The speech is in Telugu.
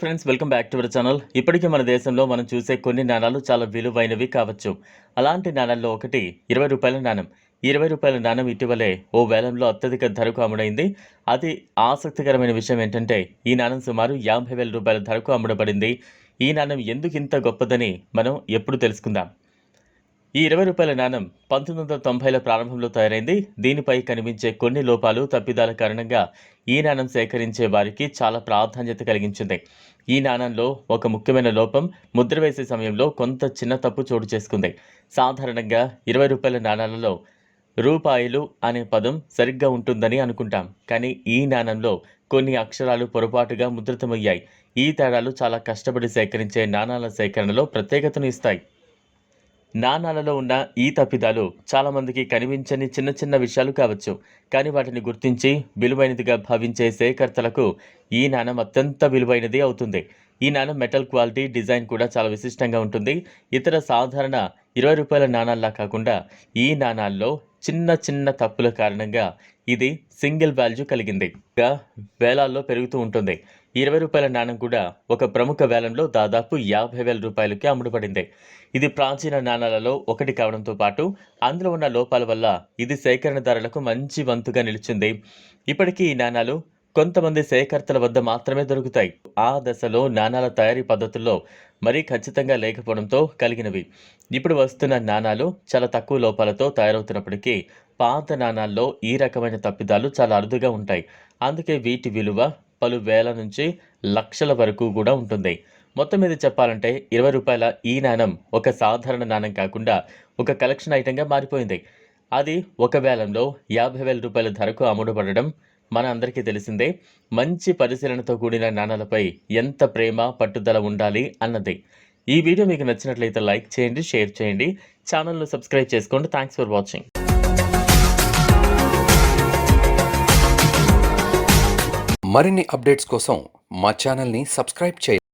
Friends welcome back to our channel. ఇప్పటికీ మన దేశంలో మనం చూసే కొన్ని నాణాలు చాలా విలువైనవి కావచ్చు. అలాంటి నాణాల్లో ఒకటి ఇరవై రూపాయల నాణం. ఇరవై రూపాయల నాణం ఇటీవలే ఓ వేలంలో అత్యధిక ధరకు అమ్ముడైంది అది ఆసక్తికరమైన విషయం ఏంటంటే ఈ నాణం సుమారు యాభై వేల రూపాయల ధరకు అమ్ముడబడింది ఈ నాణం ఎందుకు ఇంత గొప్పదని మనం ఎప్పుడు తెలుసుకుందాం. ఈ ఇరవై రూపాయల నాణం పంతొమ్మిది వందల తొంభైల ప్రారంభంలో తయారైంది. దీనిపై కనిపించే కొన్ని లోపాలు తప్పిదాల కారణంగా ఈ నాణం సేకరించే వారికి చాలా ప్రాధాన్యత కలిగించింది. ఈ నాణంలో ఒక ముఖ్యమైన లోపం ముద్ర వేసే సమయంలో కొంత చిన్న తప్పు చోటు చేసుకుంది. సాధారణంగా ఇరవై రూపాయల నాణాలలో రూపాయలు అనే పదం సరిగ్గా ఉంటుందని అనుకుంటాం. కానీ ఈ నాణంలో కొన్ని అక్షరాలు పొరపాటుగా ముద్రితమయ్యాయి. ఈ తేడాలు చాలా కష్టపడి సేకరించే నాణాల సేకరణలో ప్రత్యేకతను ఇస్తాయి. నాణాలలో ఉన్న ఈ తప్పిదాలు చాలామందికి కనిపించని చిన్న చిన్న విషయాలు కావచ్చు. కానీ వాటిని గుర్తించి విలువైనదిగా భావించే సేకర్తలకు ఈ నాణం అత్యంత విలువైనది అవుతుంది. ఈ నాణం మెటల్ క్వాలిటీ డిజైన్ కూడా చాలా విశిష్టంగా ఉంటుంది. ఇతర సాధారణ ఇరవై రూపాయల నాణాల్లా కాకుండా ఈ నాణాల్లో చిన్న చిన్న తప్పుల కారణంగా ఇది సింగిల్ వాల్యూ కలిగింది. ఇంకా వేలాల్లో పెరుగుతూ ఉంటుంది. ఇరవై రూపాయల నాణం కూడా ఒక ప్రముఖ వేలంలో దాదాపు యాభై వేల రూపాయలకి అమ్ముడుపడింది. ఇది ప్రాచీన నాణాలలో ఒకటి కావడంతో పాటు అందులో ఉన్న లోపాల వల్ల ఇది సేకరణదారులకు మంచి వంతుగా నిలిచింది. ఇప్పటికీ ఈ నాణాలు కొంతమంది సేకర్తల వద్ద మాత్రమే దొరుకుతాయి. ఆ దశలో నాణాల తయారీ పద్ధతుల్లో మరీ ఖచ్చితంగా లేకపోవడంతో కలిగినవి. ఇప్పుడు వస్తున్న నాణాలు చాలా తక్కువ లోపాలతో తయారవుతున్నప్పటికీ పాత నాణాల్లో ఈ రకమైన తప్పిదాలు చాలా అరుదుగా ఉంటాయి. అందుకే వీటి విలువ పలు వేల నుంచి లక్షల వరకు కూడా ఉంటుంది. మొత్తం మీద చెప్పాలంటే ఇరవై రూపాయల ఈ నాణం ఒక సాధారణ నాణం కాకుండా ఒక కలెక్షన్ ఐటెంగా మారిపోయింది. అది ఒక వేలంలో యాభై వేల రూపాయల ధరకు అమ్ముడుపడడం మన అందరికీ తెలిసిందే మంచి పరిశీలనతో కూడిన నాణాలపై ఎంత ప్రేమ పట్టుదల ఉండాలి అన్నది. ఈ వీడియో మీకు నచ్చినట్లయితే లైక్ చేయండి షేర్ చేయండి ఛానల్ను సబ్స్క్రైబ్ చేసుకోండి. థ్యాంక్స్ ఫర్ వాచింగ్ మరిన్ని అప్డేట్స్ కోసం మా ఛానల్ని సబ్స్క్రైబ్ చేయండి.